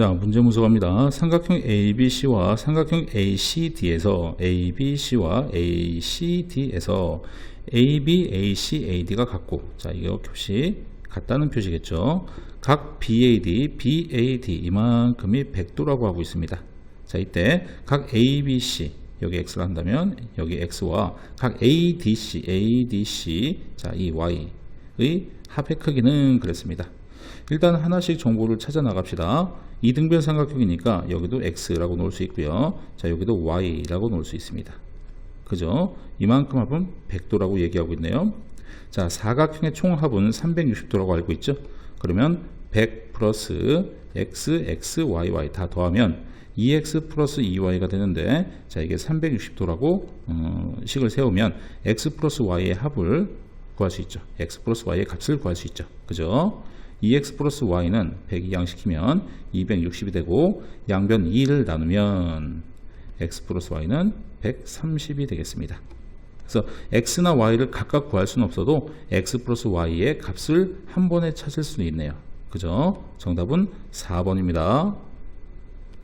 자, 문제 문서갑니다. 삼각형 ABC와 삼각형 ACD에서 ABC와 ACD에서 AB, AC, AD가 같고, 자, 이거 값이 같다는 표시겠죠. 각 BAD, BAD 이만큼이 100도라고 하고 있습니다. 자, 이때 각 ABC 여기 x를 한다면 여기 x와 각 ADC, ADC 자, 이 y의 합의 크기는 그랬습니다. 일단 하나씩 정보를 찾아 나갑시다. 이등변 삼각형이니까 여기도 x라고 놓을 수 있고요. 자, 여기도 y라고 놓을 수 있습니다. 그죠? 이만큼 합은 100도라고 얘기하고 있네요. 자, 사각형의 총합은 360도라고 알고 있죠? 그러면 100 플러스 x, x, y, y 다 더하면 2x 플러스 2y가 되는데 자 이게 360도라고 어, 식을 세우면 x 플러스 y의 합을 구할 수 있죠. x 플러스 y의 값을 구할 수 있죠. 그죠? 2x 플러스 y는 100이 양식이면 260이 되고 양변 2를 나누면 x 플러스 y는 130이 되겠습니다. 그래서 x나 y를 각각 구할 수는 없어도 x 플러스 y의 값을 한 번에 찾을 수는 있네요. 그죠? 정답은 4번입니다.